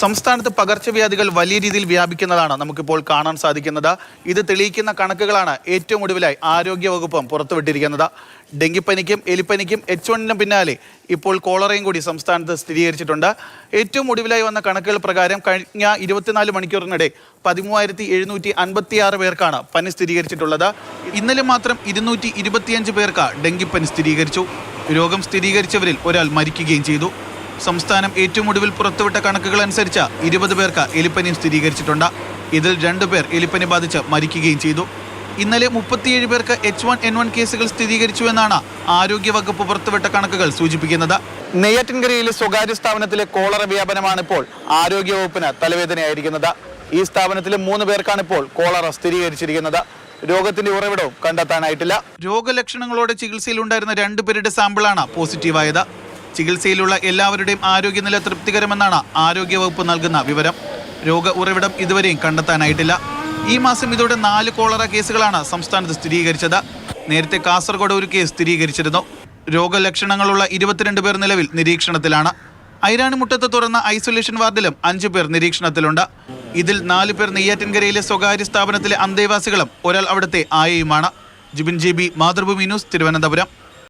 സംസ്ഥാനത്ത് പകർച്ചവ്യാധികൾ വലിയ രീതിയിൽ വ്യാപിക്കുന്നതാണ് നമുക്കിപ്പോൾ കാണാൻ സാധിക്കുന്നത്. ഇത് തെളിയിക്കുന്ന കണക്കുകളാണ് ഏറ്റവും ഒടുവിലായി ആരോഗ്യവകുപ്പും പുറത്തുവിട്ടിരിക്കുന്നത്. ഡെങ്കിപ്പനിക്കും എലിപ്പനിക്കും എച്ച് വണ്ണിനും പിന്നാലെ ഇപ്പോൾ കോളറയും കൂടി സംസ്ഥാനത്ത് സ്ഥിരീകരിച്ചിട്ടുണ്ട്. ഏറ്റവും ഒടുവിലായി വന്ന കണക്കുകൾ പ്രകാരം കഴിഞ്ഞ ഇരുപത്തിനാല് മണിക്കൂറിനിടെ പതിമൂവായിരത്തി എഴുന്നൂറ്റി അൻപത്തി ആറ് പേർക്കാണ് പനി സ്ഥിരീകരിച്ചിട്ടുള്ളത്. ഇന്നലെ മാത്രം ഇരുന്നൂറ്റി ഇരുപത്തിയഞ്ച് പേർക്ക് ഡെങ്കിപ്പനി സ്ഥിരീകരിച്ചു. രോഗം സ്ഥിരീകരിച്ചവരിൽ ഒരാൾ മരിക്കുകയും ചെയ്തു. സംസ്ഥാനം ഏറ്റവും ഒടുവിൽ പുറത്തുവിട്ട കണക്കുകൾ അനുസരിച്ച് ഇരുപത് പേർക്ക് എലിപ്പനി സ്ഥിരീകരിച്ചിട്ടുണ്ട്. ഇതിൽ രണ്ടു പേർ എലിപ്പനി ബാധിച്ച് മരിക്കുകയും ചെയ്തു. ഇന്നലെ മുപ്പത്തിയേഴ് പേർക്ക് എച്ച് വൺ എൻ വൺ കേസുകൾ സ്ഥിരീകരിച്ചുവെന്നാണ് ആരോഗ്യവകുപ്പ് പുറത്തുവിട്ട കണക്കുകൾ സൂചിപ്പിക്കുന്നത്. നെയ്യാറ്റിൻകരയിലെ സ്വകാര്യ സ്ഥാപനത്തിലെ കോളറ വ്യാപനമാണ് ഇപ്പോൾ ആരോഗ്യവകുപ്പിന് തലവേദനയായിരിക്കുന്നത്. ഈ സ്ഥാപനത്തിലെ മൂന്ന് പേർക്കാണ് ഇപ്പോൾ കോളറ സ്ഥിരീകരിച്ചിരിക്കുന്നത്. രോഗത്തിന്റെ ഉറവിടവും കണ്ടെത്താനായിട്ടില്ല. രോഗലക്ഷണങ്ങളോടെ ചികിത്സയിലുണ്ടായിരുന്ന രണ്ടുപേരുടെ സാമ്പിളാണ് പോസിറ്റീവായത്. ചികിത്സയിലുള്ള എല്ലാവരുടെയും ആരോഗ്യനില തൃപ്തികരമെന്നാണ് ആരോഗ്യവകുപ്പ് നൽകുന്ന വിവരം. രോഗ ഉറവിടം ഇതുവരെയും കണ്ടെത്താനായിട്ടില്ല. ഈ മാസം ഇതോടെ നാല് കോളറ കേസുകളാണ് സംസ്ഥാനത്ത് സ്ഥിരീകരിച്ചത്. നേരത്തെ കാസർഗോഡ് ഒരു കേസ് സ്ഥിരീകരിച്ചിരുന്നു. രോഗലക്ഷണങ്ങളുള്ള ഇരുപത്തിരണ്ട് പേർ നിലവിൽ നിരീക്ഷണത്തിലാണ്. ഐരാണിമുട്ടത്ത് തുറന്ന ഐസൊലേഷൻ വാർഡിലും അഞ്ചു പേർ നിരീക്ഷണത്തിലുണ്ട്. ഇതിൽ നാല് പേർ നെയ്യാറ്റിൻകരയിലെ സ്വകാര്യ സ്ഥാപനത്തിലെ അന്തേവാസികളും ഒരാൾ അവിടുത്തെ ആയയുമാണ്. Jibin G B Mathrubhumi news Thiruvananthapuram.